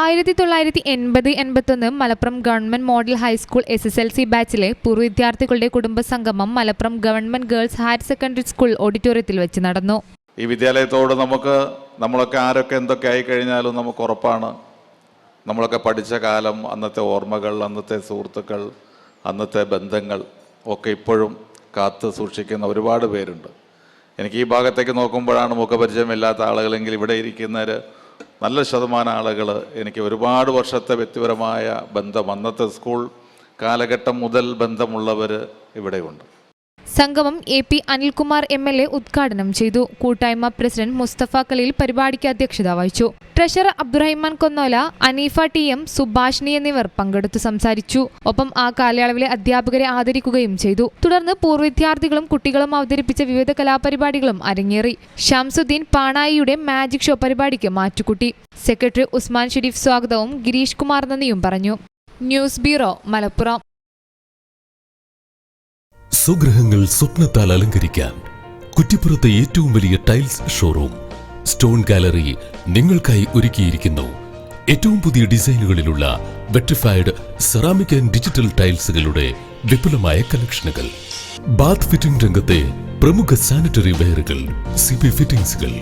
ആയിരത്തി തൊള്ളായിരത്തി എൺപത് എൺപത്തൊന്ന് Malappuram government model high school S S L C ബാച്ചിലെ പൂർവ വിദ്യാർത്ഥികളുടെ കുടുംബസംഗമം Malappuram government girls higher secondary school ഓഡിറ്റോറിയത്തിൽ വെച്ച് നടന്നു. ഈ വിദ്യാലയത്തോട് നമുക്ക് നമ്മളൊക്കെ ആരൊക്കെ എന്തൊക്കെ ആയി കഴിഞ്ഞാലും നമുക്ക് ഉറപ്പാണ്. നമ്മളൊക്കെ പഠിച്ച കാലം അന്നത്തെ ഓർമ്മകൾ അന്നത്തെ സുഹൃത്തുക്കൾ അന്നത്തെ ബന്ധങ്ങൾ ഒക്കെ ഇപ്പോഴും കാത്ത് സൂക്ഷിക്കുന്ന ഒരുപാട് പേരുണ്ട്. എനിക്ക് ഈ ഭാഗത്തേക്ക് നോക്കുമ്പോഴാണ് മുഖപരിചയമില്ലാത്ത ആളുകളെങ്കിൽ ഇവിടെ ഇരിക്കുന്നവർ നല്ല ശതമാനം ആളുകൾ എനിക്ക് ഒരുപാട് വർഷത്തെ വ്യക്തിപരമായ ബന്ധം അന്നത്തെ സ്കൂൾ കാലഘട്ടം മുതൽ ബന്ധമുള്ളവർ ഇവിടെയുണ്ട്. സംഗമം A P Anilkumar M L A ഉദ്ഘാടനം ചെയ്തു. കൂട്ടായ്മ പ്രസിഡന്റ് മുസ്തഫ കലീൽ പരിപാടിക്ക് അധ്യക്ഷത വഹിച്ചു. Treasurer Abdurahiman Konnola Aneefa T M Subhashini എന്നിവർ പങ്കെടുത്തു സംസാരിച്ചു. ഒപ്പം ആ കാലയളവിലെ അധ്യാപകരെ ആദരിക്കുകയും ചെയ്തു. തുടർന്ന് പൂർവവിദ്യാർത്ഥികളും കുട്ടികളും അവതരിപ്പിച്ച വിവിധ കലാപരിപാടികളും അരങ്ങേറി. ഷംസുദ്ദീൻ പാണായിയുടെ മാജിക് ഷോ പരിപാടിക്ക് മാറ്റുകൂട്ടി. സെക്രട്ടറി ഉസ്മാൻ ഷെരീഫ് സ്വാഗതവും ഗിരീഷ് കുമാർ നന്ദിയും പറഞ്ഞു. News bureau Malappuram. സ്വഗൃഹങ്ങൾ സ്വപ്നത്താൽ അലങ്കരിക്കാൻ കുറ്റിപ്പുറത്തെ ഏറ്റവും വലിയ ടൈൽസ് ഷോറൂം സ്റ്റോൺ ഗാലറി നിങ്ങൾക്കായി ഒരുക്കിയിരിക്കുന്നു. ഏറ്റവും പുതിയ ഡിസൈനുകളിലുള്ള വെട്രിഫൈഡ് സെറാമിക് ആൻഡ് ഡിജിറ്റൽ ടൈൽസുകളുടെ വിപുലമായ കളക്ഷനുകൾ. ബാത്ത് ഫിറ്റിംഗ് രംഗത്തെ പ്രമുഖ സാനിറ്ററി വെയറുകൾ സി പി ഫിറ്റിംഗ്സുകൾ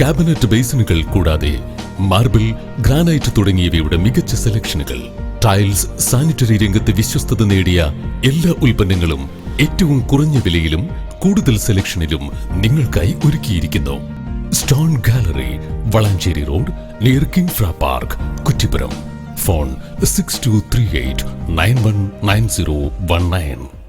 കാബിനറ്റ് ബേസിനുകൾ കൂടാതെ മാർബിൾ ഗ്രാനൈറ്റ് തുടങ്ങിയവയുടെ മികച്ച സെലക്ഷനുകൾ. ടൈൽസ് സാനിറ്ററി രംഗത്ത് വിശ്വസ്തത നേടിയ എല്ലാ ഉൽപ്പന്നങ്ങളും ഏറ്റവും കുറഞ്ഞ വിലയിലും കൂടുതൽ സെലക്ഷനിലും നിങ്ങൾക്കായി ഒരുക്കിയിരിക്കുന്നു. Stone gallery Valanchery road near Kinfra park Kuttippuram. Phone six two three eight nine one nine zero one nine